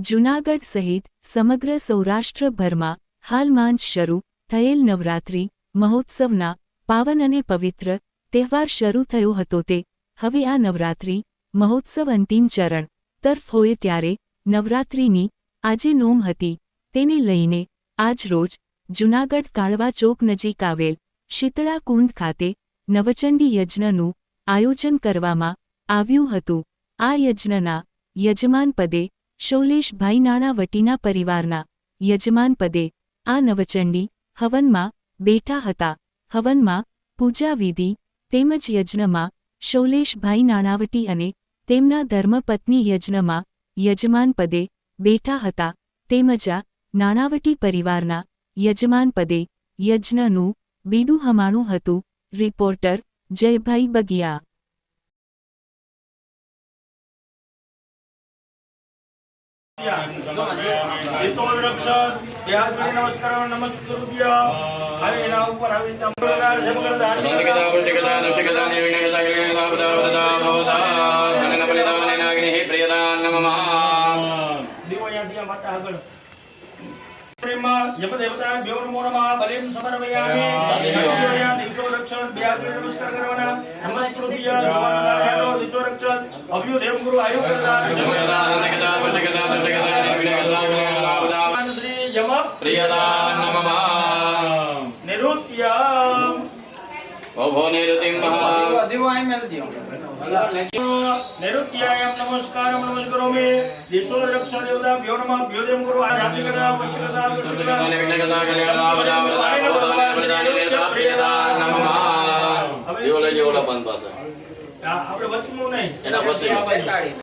જૂનાગઢ સહિત સમગ્ર સૌરાષ્ટ્રભરમાં હાલમાં જ શરૂ થયેલ નવરાત્રિ મહોત્સવના પાવન અને પવિત્ર તહેવાર શરૂ થયો હતો તે. હવે આ નવરાત્રિ મહોત્સવ અંતિમ ચરણ તરફ હોય ત્યારે નવરાત્રિની આજે નોમ હતી. તેને લઈને આજ રોજ જૂનાગઢ કાળવા ચોક નજીક આવેલ શીતળા કુંડ ખાતે નવચંડી યજ્ઞનું આયોજન કરવામાં આવ્યું હતું. આ યજ્ઞના યજમાન પદે શૌલેષભાઈ નાણાવટીના પરિવારના યજમાન પદે આ નવચંડી હવનમાં બેઠા હતા. હવનમાં પૂજાવિધિ તેમજ યજ્ઞમાં શૌલેશભાઈ નાણાવટી અને તેમના ધર્મપત્ની યજ્ઞમાં યજમાન પદે બેઠા હતા. તેમજ આ નાણાવટી પરિવારના યજમાન પદે યજ્ઞનું બીડું હમાણું હતું. રિપોર્ટર જયભાઈ બગિયા વિશ્વરક્ષક ત્યાર પછી નમસ્કાર નમસ્કૃત્ય હવે એના ઉપર આવી રીતે મંગળકાર છે મંગળદાન દીવો અહીંયાથી આ માતા આગળ પ્રેમમાં યમદેવતા ભ્યો નમો નમઃ બલિમ સમર્પયામિ અહીંયા વિશ્વરક્ષક બે હાથ જોડી નમસ્કાર કરવાના નમસ્કૃત્ય જવાનદાર હેલો વિશ્વરક્ષક અભ્યુ દેવ ગુરુ આયુ કરતા શ્રી યમ નિરુત્યમ નૈઋત્યાયમ નમસ્કારમ નમસ્કરોમિ ઈશ્વર રક્ષા દેવતા ભ્યો નમઃ ભ્યો દેવ ગુરુ આ જાતિ કદા પુષ્ટિ કદા પુષ્ટિ કદા આ આપણે વચનું નહીં એના પછી.